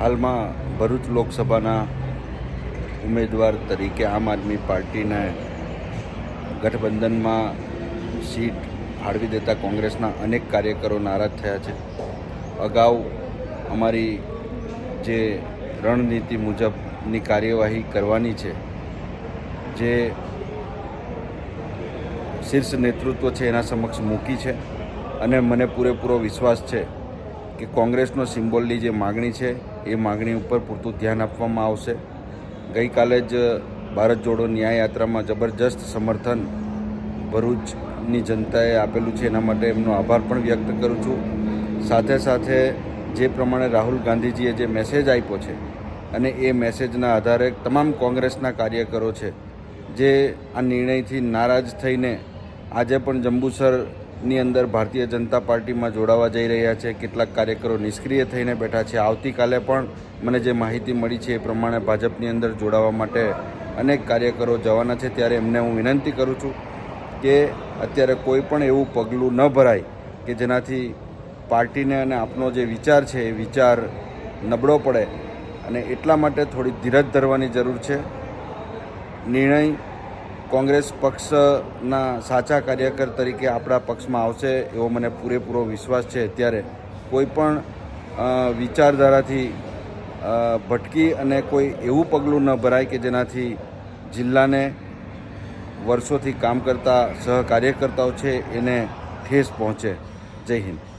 હાલમાં ભરૂચ લોકસભાના ઉમેદવાર તરીકે આમ આદમી પાર્ટીને ગઠબંધનમાં સીટ ફાળવી દેતા કોંગ્રેસના અનેક કાર્યકરો નારાજ થયા છે. અગાઉ અમારી જે રણનીતિ મુજબની કાર્યવાહી કરવાની છે, જે શીર્ષ નેતૃત્વ છે એના સમક્ષ મૂકી છે અને મને પૂરેપૂરો વિશ્વાસ છે કે કોંગ્રેસનો સિમ્બોલની જે માગણી છે, એ માગણી ઉપર પૂરતું ધ્યાન આપવામાં આવશે. ગઈકાલે જ ભારત જોડો ન્યાય યાત્રામાં જબરજસ્ત સમર્થન ભરૂચની જનતાએ આપેલું છે, એના માટે એમનો આભાર પણ વ્યક્ત કરું છું. સાથે સાથે જે પ્રમાણે રાહુલ ગાંધીજીએ જે મેસેજ આપ્યો છે, અને એ મેસેજના આધારે તમામ કોંગ્રેસના કાર્યકરો છે, જે આ નિર્ણયથી નારાજ થઈને આજે પણ જંબુસરની અંદર ભારતીય જનતા પાર્ટીમાં જોડાવા જઈ રહ્યા છે. કેટલાક કાર્યકરો નિષ્ક્રિય થઈને બેઠા છે. આવતીકાલે પણ મને જે માહિતી મળી છે એ પ્રમાણે ભાજપની અંદર જોડાવા માટે અનેક કાર્યકરો જવાના છે. ત્યારે એમને હું વિનંતી કરું છું કે અત્યારે કોઈ પણ એવું પગલું ન ભરાય કે જેનાથી પાર્ટીને અને આપનો જે વિચાર છે એ વિચાર નબળો પડે અને એટલા માટે થોડી ધીરજ ધરવાની જરૂર છે. નિર્ણય કોંગ્રેસ પક્ષના સાચા કાર્યકર તરીકે આપણા પક્ષમાં આવશે એવો મને પૂરેપૂરો વિશ્વાસ છે. ત્યારે કોઈ પણ વિચારધારાથી ભટકી અને કોઈ એવું પગલું ન ભરાય કે જેનાથી જિલ્લાને વર્ષોથી કામ કરતા સહકાર્યકર્તાઓ છે એને ઠેસ પહોંચે. જય હિન્દ.